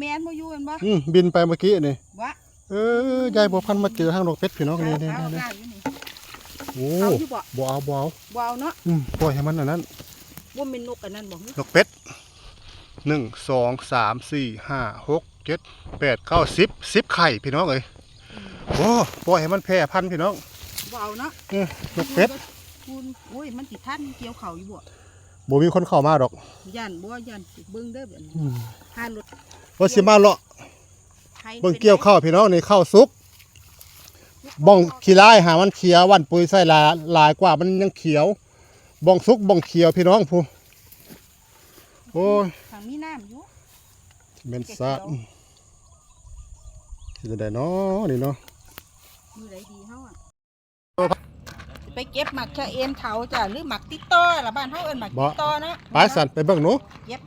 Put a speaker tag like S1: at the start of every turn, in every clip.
S1: แมนบ่อยู่แม่นบ่
S2: อืมบินไปเมื่อกี้นี่
S1: วะ
S2: เออยายบัวพันธุ์มาเจอห้างดอกเป็ดพี่น้องนี่นี่
S1: เอา
S2: นี่
S1: เอาอยู่นี่
S2: โอ้
S1: เอาอยู่บ่
S2: บ่เอาบ่เอา
S1: บ่เอาเนาะ
S2: อืมปล่อยให้มันอันนั้น
S1: บ่แม่นนกอันนั้นบ่
S2: ดอกเป็ดหนึ่งสองสามสี่ห้าหกเจ็ดแปดเก้าสิบสิบไข่พี่น้องเอ้ยโอ้ปล่อยให้มันแพร่พันธุ์พี่น้อง
S1: บ่เอาเนาะ
S2: เออดอกเป็ด
S1: คุณโอ้ยมันสิทันเกี่ยวข้าวอยู่บ่
S2: บ่มีคนเข้ามาดอก
S1: ย่านบ่ย่านสิเบิ่งเด้อแบบนี้
S2: อืม
S1: หารถ
S2: ว่าสิมาเลาะ
S1: ไทย
S2: เบิ่งเกี่ยวข้าวพี่น้องนี่ข้าวสุกบ้องขี้ลายหามันเขียววันปุ๋ยใส่ลายลายกว่ามันยังเขียวบ้องสุกบ้องเขียวพี่น้องผู้โอ้ย
S1: ทางมีน้ำอยู่
S2: เมนซาที่จะได้เนาะนี่เนาะ
S1: มือใดดีเฮาอะ ไปเก็บหมักชะเอ็นเขาจ้ะหรือหมักติดต่อล่ะบ้านเฮาเอิ้นหมักติดต่อเนาะ
S2: ไปสันไปเบิ่งหนู
S1: เย็บ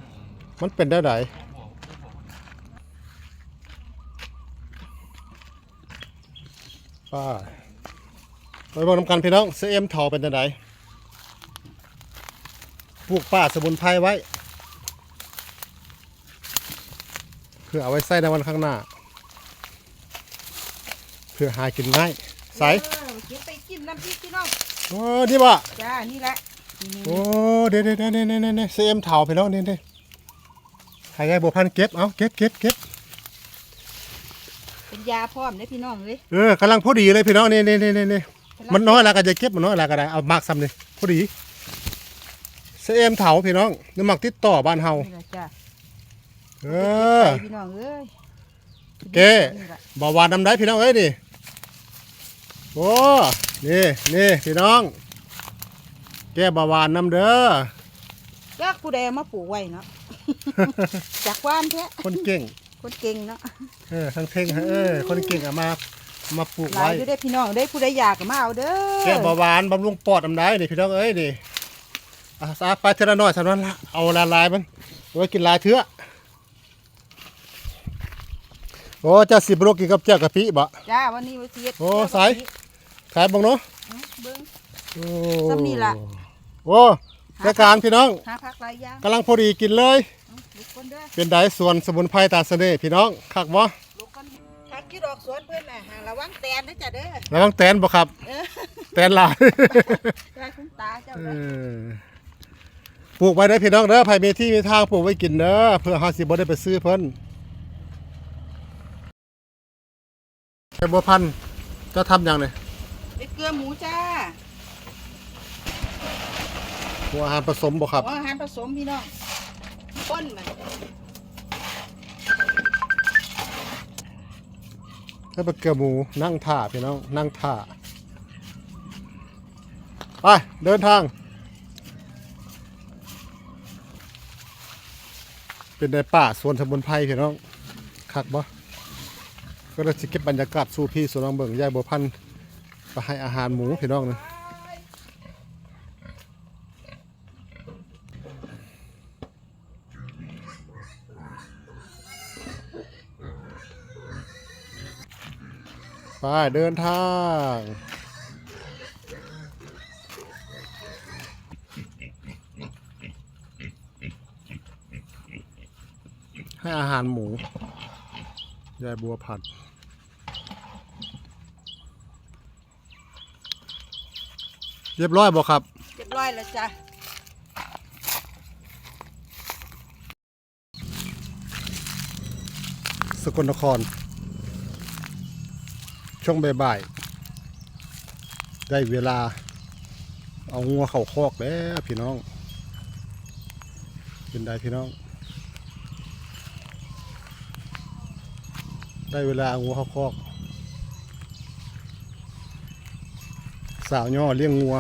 S2: มันเป็นได้ไดป้าไปเบิ่งนำกันพี่น้องเสียมเถาเป็นได้ไดปลูกป่าสมุนไพรไว้เพื่อเอาไว้ใส่ในวันข้างหน้าเพื่อหากินง่ายใส
S1: เออเก็บไปกินน้ำพริกพี่น้อง
S2: โอ้นี่บ่
S1: จ้านี่แหละนี่
S2: โอ้เดี๋ยวเดี๋ยวเดี๋ยวเดี๋ยวเดี๋ยวเดี๋ยวเสียมเถาพี่น้องนี่นี่ให้ยายบัวพันธุ์เก็บเอาเก็บเก็บเก็บ
S1: เป็นยาพร้อมเด้อพี่น้องเอ้ย
S2: เออกำลังพอดีเลยพี่น้องนี่นี่นี่นี่นี่มันน้อยแล้วก็จะเก็บมันน้อยแล้วก็ได้เอามากซ้ำนี่พอดีเสียมเถาพี่น้องน้ำหมักติดต่อบ้านเฮา
S1: นี่แหละจ้า
S2: เออ
S1: ไปพี่น้องเอ้ย
S2: แก้
S1: นี่ล่ะ
S2: บาวานน้ำได้พี่น้องเอ้ยนี่ โอ้นี่นี่พี่น้อง แก้บาวานน้ำเด้อ
S1: จักผู้ใดเอามาปลูกไว้เนาะจากว่านแท้
S2: คนเก่ง
S1: คนเก่งเนาะ
S2: เออทั้งเท่งเออคนเก่งเอามามาปลูก
S1: หลาย
S2: ไว้
S1: อยู่ได้อพี่น้องได้อผู้ใดอยากก็มาเอาเด้อ
S2: แก้เบาหวานบำรุงปอดน้ำได้นี่พี่น้องเอ้ยนี่อาสาไปเทละน้อยสำนั้นละเอาละลายมันเอาไว้กินลายเถื่อโอ้เจ้าสิบโลกินกับเจ้ากะปิบ่
S1: จ้าวันนี้วันเสียด
S2: โอ้สาย ขายบังเนาะ
S1: เบิ่ง
S2: โอ้
S1: ซ้ำนี่ล่ะ
S2: โอ้รายการพี่น้อง
S1: หาผักหลายอย่าง
S2: กำลังพอดีกินเลย
S1: เอาลูกคนเด้อ
S2: เป็นไดสวนสมุนไพรตาเสน่ห์พี่น้องคักบ่
S1: ลูกคนผักกี่ดอกสวนเพิ่นน่ะหาระวังแตนนะจ้ะเด้อ
S2: ระวังแตนบ่ครับ
S1: เออ
S2: แตนหลาย
S1: ยายคุณตาเจ้า
S2: เอ
S1: เด้อ
S2: อปลูกไว้ได้อพี่น้องเด้อไผมีที่มีทางปลูกไว้กินเด้อเพื่อเฮาสิบ่ได้ไปซื้อเพิ่นไอ้บัวพันธุ์จะทำหยัง นี่
S1: ไปเกลือหมูจ้า
S2: หัวอาหารผสมบ่ครับ
S1: หัวอาหารผสมพี่น้องป้นมัน
S2: ถ้าเป็นเกลือหมูนั่งท่าพี่น้องนั่งท่าไปเดินทาง เป็นในป่าสวนสมุนไพรพี่น้องคักบ่ก็เลยสิเก็บบรรยากาศสู่พี่สู่น้องเบิ่งยายบัวพันธุ์ ไปให้อาหารหมูพี่น้องนะไปเดินทางให้อาหารหมูยายบัวผัด เรียบร้อยบ่ครับ
S1: เรียบร้อยแล้วจ้ะ
S2: สกลนคร ช่วงบ่ายๆได้เวลา เอางัวเข่าคอกแล้วพี่น้อง เป็นได้พี่น้อง ได้เวลาเอางัวเข้าคอก สาวย่อเลี้ยงงัว